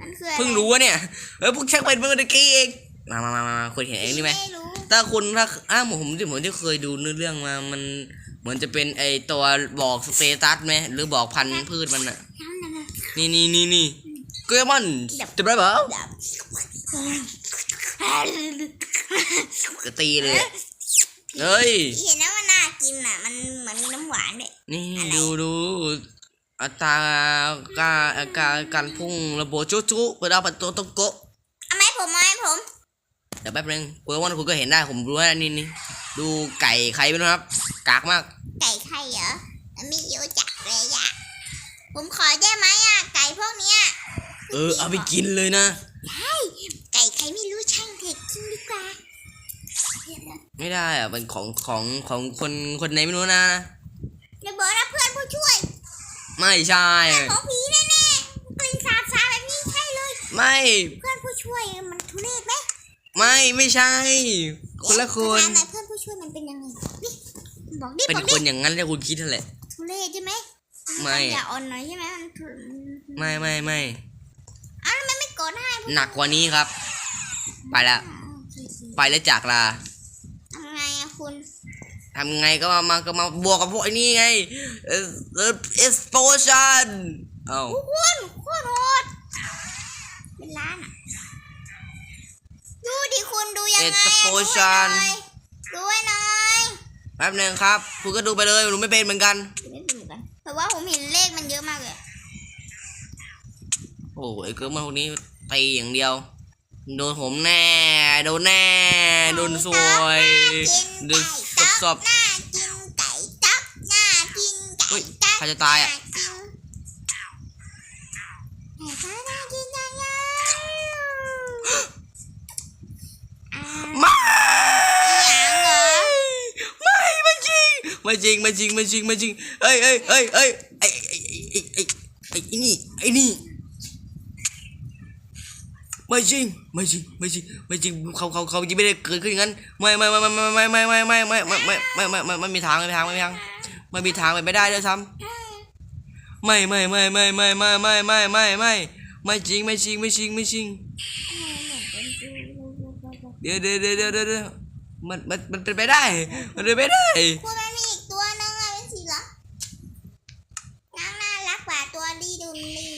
มันคืออะไรเพิ่งรู้ว่าเนี่ยเออพวกชักเป็นเมื่อตะกี้เองมามามามามาคุณเห็นเองนี่ไหมไม่รู้ถ้าคุณถ้าอ้าวผมที่ผมที่เคยดูเนื้อเรื่องมามันเหมือนจะเป็นไอตัวบอกสเตตัสไหมหรือบอกพันธุ์พืชมันอะนี่นี่นี่นี่เกมอนจะไปเปล่าก็ตีเลยเฮ้ย เห็นนะว่าน่ากินอะ มันเหมือนมีน้ำหวานด้วย นี่ดูดู อัตราการอาการการพุ่งระบบจุ๊จุ๊เวลาปัดตัวตะโกะเอาไหมผมเอาไหมผมเดี๋ยวแป๊บนึงเพื่อว่าคุณก็เห็นได้ผมรู้ว่านี่นี่ดูไก่ใครไม่รู้ครับ กากมาก ไก่ไข่เหรอไม่รู้จักเลยอะผมขอได้ไหมอะไก่พวกเนี้ยเออเอาไปกินเลยนะไก่ใครไม่รู้ช่างเถอะกินดีกว่า ไม่ได้อะเป็นของของของคนคนไหนไม่รู้นะ เดี๋ยวบอกนะเพื่อนผู้ช่วย ไม่ใช่ ของผีแน่ๆกลิ่นสาบสาแบบนี้ใช่เลย ไม่ เพื่อนผู้ช่วยมันทุเรศไหมไม่ไม่ใช่ คนละคนถามหน่อยเพื่อนผู้ช่วยมันเป็นยังไงนี่บอกดิเป็นบอกคดินอย่างนั้นที่คุณคิดนั่นแหละ ทุเรศใช่ไหมไม่อย่าอ่อนหน่อยใช่ไหมมันทุไม่ไม่ไม่อ้าวแล้วมันไม่กดให้ผู้หนักกว่านี้ครับ ไปละอ๋อโอเคโอเคไปแล้วจากลาทำไงอะคุณ ทำไงก็มามาก็มาบวกกับพวกไอ้นี่ไงเออเออ explosion เอ้าโอ้คุณโคตรโหดเป็นล้านอะดูดิคุณดูยังไงอะดูให้หน่อยดูให้หน่อยแป๊บนึงครับ คุณก็ดูไปเลยรู้ไม่เป็นเหมือนกัน ไม่เป็นเหมือนกันแต่ว่าผมเห็นเลขมันเยอะมากเลย โอ้ยเกิร์ลมาพวกนี้ตีอย่างเดียว โดนผมแน่ โดนแน่ โดนสวยโดนส ศพน่ากินไก่ต๊อกน่ากินไก่ต๊อใครจะตายอะไม่จริงไม่จริงไม่จริงไม่จริงเอ้ยเอ้ยเอ้ยเอ้ยไอ้ไอ้ไอ้ไอ้ไอ้นี่ไอ้นี่ ไม่จริงไม่จริงไม่จริงไม่จริงเขาเขาเขาจริงไม่ได้เกิดขึ้นอย่างนั้นไม่ไม่ไม่ไม่ไม่ไม่ไม่ไม่ไม่ไม่ไม่ไม่ไม่ไม่ไม่มีทางไม่มีทางไม่มีทางไม่มีทางไปไม่ได้เลยซ้ำไม่ไม่ไม่ไม่ไม่ไม่ไม่ไม่ไม่ไม่ไม่จริงไม่จริงไม่จริงไม่จริงเดี๋ยวเดี๋ยวเดี๋ยวเดี๋ยวเดี๋ยวมันมันมันเป็นไปได้ มันเป็นไปได้คุณมันมีอีกตัวนึงอะเป็นสีเหลืองน้องน่ารักกว่าตัวที่ดูนี่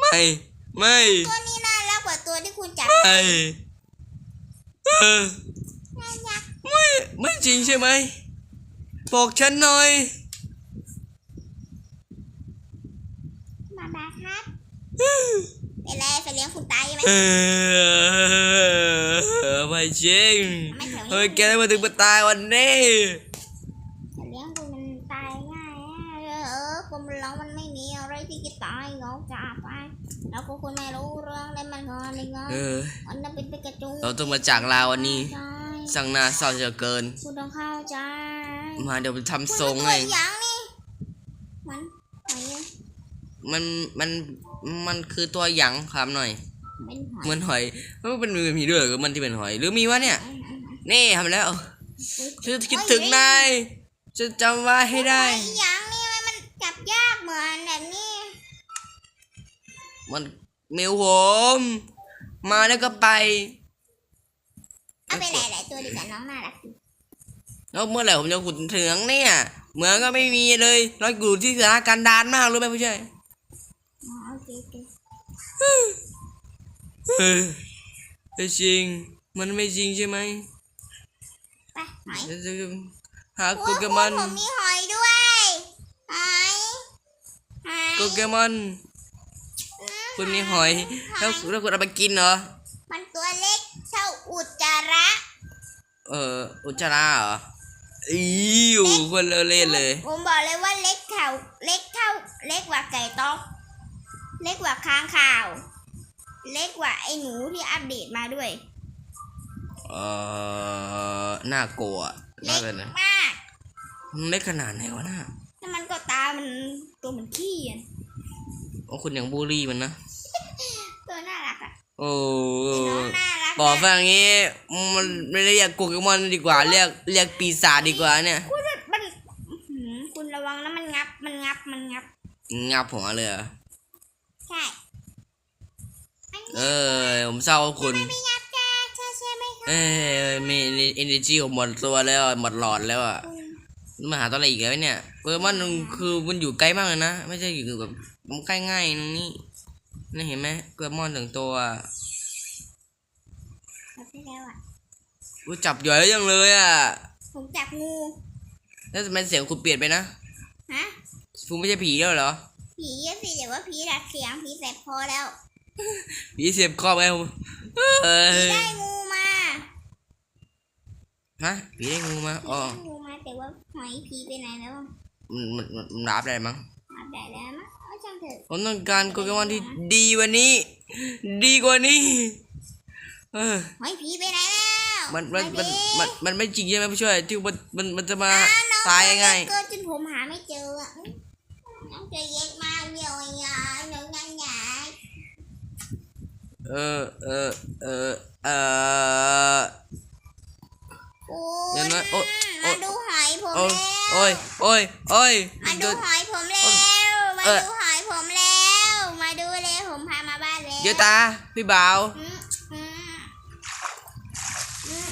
ไม่ไม่ เออน่ารักไม่ไม่จริงใช่ไหม บอกฉันหน่อย มาบาครับเป็นไรไปเลี้ยงคุณตายใช่ไหมเออไม่จริงไม่แถวเฮ้นี้ยแกได้มาถึงมาตายวันนี้จะเลี้ยงคุณมันตายง่ายอะเออคนเรามันไม่มีอะไรที่จะตายเราจะไปแล้วก็คุณไม่รู้เรื่องเลยมันงอนเลยงอนเออมันจะ เป็นไปกระจุงเราต้องมาจากลาวันนี้ใช่สั่งหน้าเศร้าจะเกิน คุณต้องเข้าใจมาเดี๋ยวไปทำคุณทรงเป็นให้ตัวอย่างนี่มันหอยอะมันมันมันคือตัวหยังครับหน่อยเป็นหอยเหมือนหอยมันเป็นมีด้วยเหรอมันที่เป็นหอย หรือมีวะเนี่ย นี่ทำแล้วฉันจะคิดถึงนายจะจำไว้ให้ได้หอยอย่างนี่มันมันจับยากเหมือนแบบนี้ มันเมวผมมาแล้วก็ไป เอาไปหลายๆตัวดีกว่าน้องน่ารักดีแล้วเมื่อไหร่ผมจะขุดถึงเนี่ยเหมืองก็ไม่มีเลยเราอยู่ที่สถานการณ์ดานมากรู้ไหมผู้ชายอ๋อโอเคโอเคเออแต่จริง มันไม่จริงใช่ไหมไปหอยจะจะหาโอ้โกยเกมอนผมมีหอยด้วยหอยหอยโกเกมอนคุณมีหอย แล้วแล้วคุณเอาไปกินเหรอ มันตัวเล็ก เท่าอุจจาระเอออุจจาระเหรออีวคนเลอะเล่นเลยผมบอกเลยว่าเล็กเท่าเล็กเท่าเล็กกว่าไก่ต๊อกเล็กกว่าค้างข่าว เล็กกว่าไอ้หนูที่อัปเดตมาด้วย เออน่ากลัวเล็น่ากเป็นนะมากมันเล็กขนาดไหนวะน่าแล้วมันก็ตามันตัวเหมือนขี้อะโอ้คุณอย่างบูลลี่มันนะ ตัวน่ารักอะ โอ้น้องน่ารักบอกนะฟังอย่างงี้มันไม่ได้เรียกโกเกมอนดีกว่า เรียกเรียกปีศาจดีกว่าเนี่ย คุณมันอื้อหือคุณระวังนะมันงับ มันงับ มันงับ งับหัวเลยเหรอใช่เออผมเศร้าคุณไม่ยับแกใช่ใช่ไหมคะเอ้ยมีเอเนจีผมหมดตัวแล้วอะหมดหลอดแล้วอะคุณมาหาตัวอะไรอีกแล้วเนี่ยโปเกมอนมันคือมันอยู่ไกลมากเลยนะ ไม่ใช่อยู่แบบมันใกล้ง่ายๆตรงนี้ นี่เห็นไหมโปเกมอนถึงตัวอะจับได้แล้วอะอุ๊ยจับใหญ่ยังเลยอะ ผมจับงู แล้วทำไมเสียงคุณเปลี่ยนไปนะ ฮะคุณไม่ใช่ผีแล้วเหรอ ผีอะสิเดี๋ยวว่าผีดัดเสียงผีแสบคอแล้วผีเสียบครอบไงผมเอผีอได้งูมาฮะผีได้งูมาอ๋อได้งูมาแต่ว่าหอยผีไปไหนแล้วมันมันมันมันรับได้มั้งอาบได้แล้วมั้ง เถอะผมต้องการโปเกมอนที่ดีกว่านี้ ดีกว่านี้ เออหอยผีไปไหนแล้วมันมันมัน มัน มันไม่จริงใช่ไหมผู้ช่วย ที่มัน มัน มันจะมาอะน้องตายง่ายเกิดจนผมหาไม่เจออะน้องเจอเย็กมากเหี่ยวยาหนูงันหยาเออ เออ เออ เออคุเดี๋ยวณนะโอ๊ยโอ๊มาดูหอยผมแล้วโอ้ยโอ้ยโอ้ยมาดูหอยผมแล้วมาดูหอยผมแล้ว มาดูเลยผมพา มาบ้านแล้วเดี๋ยวตา พี่บ่าวอืมอืมอืม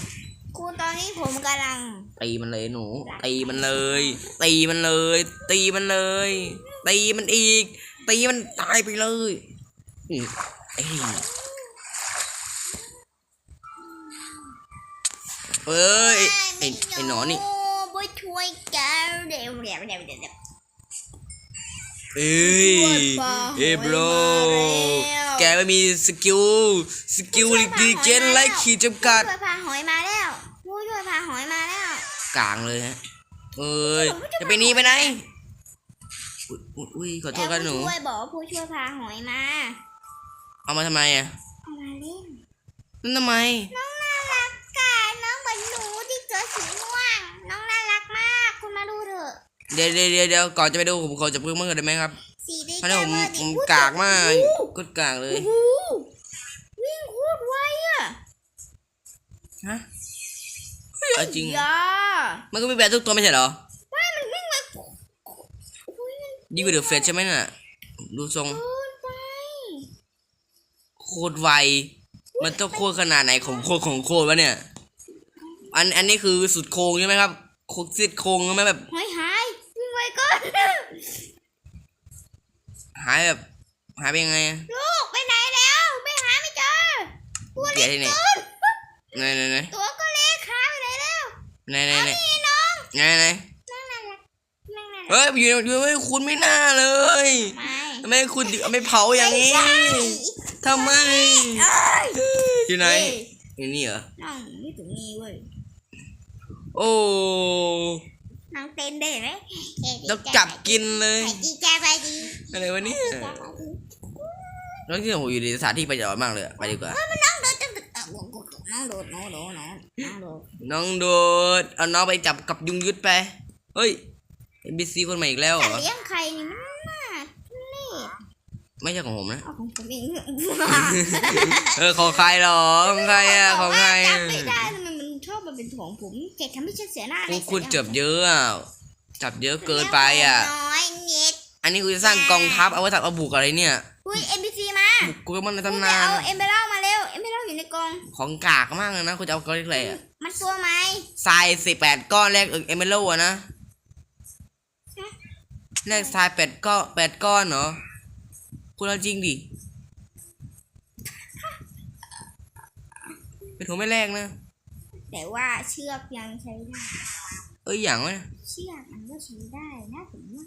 ครูตอนนี้ผมกำลัง ตีมันเลยหนู ตีมันเลย ตีมันเลย ตีมันเลย ตีมันอีก ตีมันตายไปเลยอืมเอ้ยเอ้ยไอ้ไอ้หนอนนี่ไปช่วยกันเดี๋ยวเดี๋ยวเดี๋ยวเดี๋ยว เอ้ยเอ้ยบรแกไม่มีสกิลสกิลดีเจนไล่ขีดจำกัดช่วยพาหอยมาแล้วผู้ช่วยพาหอยมาแล้วกลางเลยฮะเอ้ยจะไปหนีไปไหนอุ๊ยอุ๊ยอุ้ยขอโทษครับหนูแล้วผู้ช่วยบอกว่าผู้ช่วยพาหอยมาเอามาทำไมอะเอามาเล่นนั่นทำไม น้องน่ารักกะน้องเหมือนหนูที่เกิดสีม่วงน้องน่ารักมาก คุณมาดูเถอะ เดี๋ยวเดี๋ยวเดี๋ยวเดี๋ยวก่อนจะไปดูผมขอจับมือมือได้ไหมครับสีได้เพราะเนี่ยผมแก้วผดิมอุ๊ยกากมากโอ้โหกดกากเลยโอ้โหวิ่งโคตรไวอะฮะเอาจริงยามันก็มีแบบทุกตัวไม่ใช่เหรอไม่มันวิ่งแบบอุ้ยมันดีกว่าเดอะเฟสใช่ไหมน่ะดูทรงเกินไปโคตรไวมันต้องโคตรขนาดไหนของโคตรของโคตรวะเนี่ย อันอันนี้คือสุดโค้งใช่ไหมครับโคตรซิดโค้งใช่ไหมแบบ หายหายวิ่งไวเกินหายแบบหายไปยังไงอะลูกไปไหนแล้วไม่หาไม่เจอตัวเดี๋เล็ยวกที่ไหนเกินไหนไหนไหนตัวก็เล็กขาไปไหนแล้วไหนไหนไหนนี่น้องไหนไหนนั่งนั่นแหละนั่งนั่นแหละเฮ้ยอยู่อยู่ไม่คุณไม่น่าเลยไม่ทำไมคุณถึงเอาไม่เผาอย่างนี้ไม่ใช่ทำไมเอ้ยอยู่ไหนอยู่นี่เหรอนั่งนี่ตรงนี้เว้ยโอ้ นั่งเต้นได้ไหมเอ๊ะต้องจับกินเลยไปดีจ้าไปดีอะไรวะเนี่ยจ้าไปดีแล้วที่ผมอยู่ในสถานที่ประโยชน์มากเลยอะไปดีกว่ามันนั่งโดดจังตึกอะวงกุกนั่งโดดน้องโดดน้องนั่งโดดน้องโดดเอาน้องไปจับกับยุงยุดไปเฮ้ยเอ็นบีซีคนใหม่อีกแล้วเหรแต่อเลี้ยงใครนี่มันน่าทุเล่ไม่ใช่ของผมนะเอาของผมเองเออของใครเหรอของใครอะของใครจัอะบไม่ได้ทำไมมันช อบมาเป็นของผมเจ็ดทำให้ฉันเสียหน้าคุณเลยคุณจับเยอะอะจับเยอะเกินไปอะ น้อยเน็ตอันนี้คุณจะสร้างกองทัพเอาไว้ถักเอาบุกอะไรเนี่ยอุ้ยเอ็มบีซีมาบุกกูก็มันในคุณตำไปนานเอาเอ็มเบลมาเร็วเอ็มเบลอยู่ในกองของกากมากเลยนะคุณจะเอาก้อนอะไรอะมันตัวไหมทรายสิบแปดก้อนแรกเอเมโลอะนะฮะแรกทรายแปดก้อนแปดก้อนเหรอคุณเอาจริงดิเป็นผมไม่แรกนะ แต่ว่าเชือกยังใช้ได้ เอ้ยอย่างวะเชือกมันก็ใช้ได้นะผมว่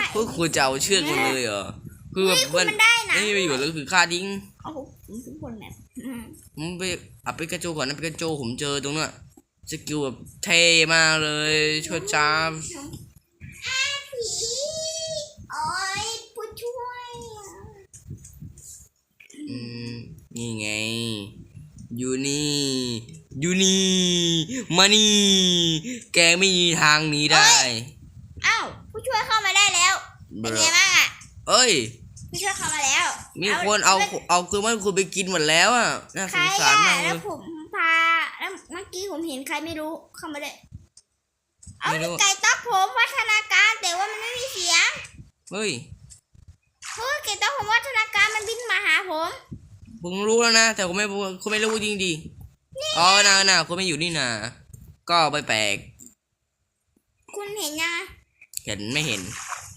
าพวกคุณจะเอาเชือกมันเลยเหรอคือแบบคุณมันได้นะไม่มีประโยชน์เลยคือค่าดิ้งโอ้โหผมทุกคนแบบอืมผมไปอัพไปกระโจก่อนนะไปกระโจผมเจอตรงนั้นสกิลแบบเท่มากเลยช่วยจ้าบอาผีโอ้ยผู้ช่วยอืมนี่ไง อยู่นี่อยู่นี่มานี่ แกไม่มีทางหนีได้ อ้าวผู้ช่วยเข้ามาได้แล้ว เป็นไงบ้างอะ เอ้ย ผู้ช่วยเข้ามาแล้ว มีคนเอาแล้วเอาคือมันคุณไปกินหมดแล้วอะน่าใคสรงสารอะมากเลแล้วยผมพาแล้วเมื่อกี้ผมเห็นใครไม่รู้เข้ามาได้เอาไม่รู้ไก่ต๊อกผมพัฒนาการแต่ว่ามันไม่มีเสียง เฮ้ย เฮ้ยไก่ต๊อกผมว่าธนาการมันบินมาหาผม ผมรู้แล้วนะ แต่ผมไม่คุณไม่รู้จริงดีอ๋อน่ะน่ะคุณไม่อยู่นี่นะก็ไปแปลก คุณเห็นยังเห็นไม่เห็น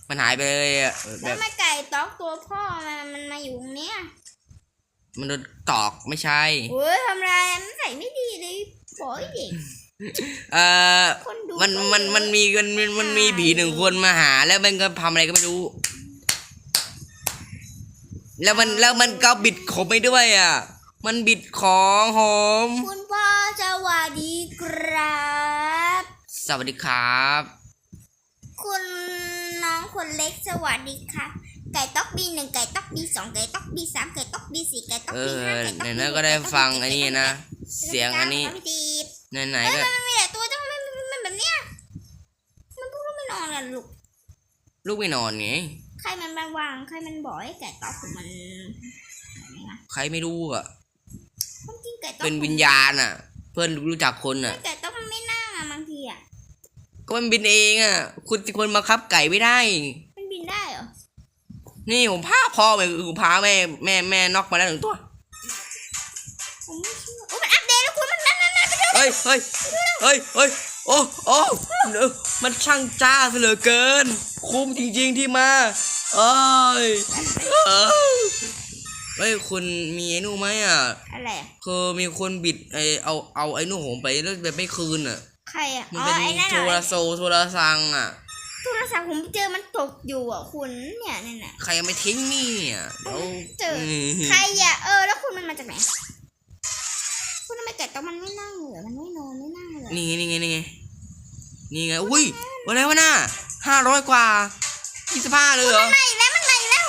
มันหายไปเลยอะแบแล้วบทำไมไก่ต๊อกตัวพ่อมันมันมาอยู่ตรงเนี้ยมันโดนตอกไม่ใช่เฮ้ยทำไรมันใส่ไม่ดีเลยโอยเด็กเอ่อ คนดูมันมันมันมีมันมันมันมีผีหนึ่งคนมาหาแล้วมันก็ทำอะไรก็ไม่รู้ แล้วมันแล้วมันก็บิดผมไปด้วยอะ มันบิดของผมคุณพ่อสวัสดีครับ สวัสดีครับ คุณน้องคนเล็กสวัสดีค่ะ ไก่ต๊อกบีหนึ่งไก่ต๊อกบีสองไก่ต๊อกบีสามไก่ต๊อกบีสี่ไก่ต๊อกเอบีอห้าไก่ต๊อกไหนบีนั้นหก็ได้ฟังอันนี้นะไก่ต๊อกบีเสียงอันนี้ไก่ต๊กบีไหนๆเฮ้ยก็ มันมีแต่ตัวจังมันมันแบบเนี้ยมันพูดว่าไม่นอนกันลูก ลูกไม่นอนไงใค รมันมาวางใครมันบอกให้ไก่ต๊อกของมันใครไม่รู้อะความจริงไก่ต๊อกเป็นวิญญาณอะ เพื่อนรู้จักคนอะไก่ต๊อกมันไม่นั่งอะบางทีอะก็มันบินเองอะ คุณคนบังคับไก่ไม่ได้ มันบินได้เหรอ นี่ผมพาพ่อไปผมพาแม่แม่แม่นอกมาแล้วหนึ่งตัวผมไม่เชื่อโอ้มันอัปเดตแล้วคุณมันนั่นนั่นนั่นไปดูเฮ้ยเฮ้ยเฮ้ยเฮ้ยโอ้โอ้เออมันช่างจ้าซะเหลือเกิน คุ้มจริง ๆที่มา เอ้ยเอ้ยเฮ้ยคุณมีไอ้นู่นไหมอะอะไรอะคือมีคนบิดไอเอาเอาไอ้นู่นผมไปแล้วแบบไม่คืนอะ ใครอะมันอ๋อเป็นไอ้นั่นโทเหรรอโซโทรซังอะ โทรศัพท์ผมเจอมันตกอยู่อะคุณเนี่ยนั่นน่ะใครเอาไม่ทิ้งนี่อะเดี๋ยวเจอ มใครอะเออ แล้วคุณมันมาจากไหน คุณทำไมไก่ต๊อกมันไม่นั่งเลยมันไม่นอนไม่นั่งเลยนี่ไงนี่ไงนี่ไงนี่ไงอุ้ยอะไรวะน่ะห้าร้อยกว่า ยี่สิบห้าเลยเหรอมาอีกแล้วมันมาอีกแล้ว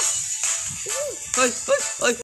เฮ้ยเฮ้ยเฮ้ย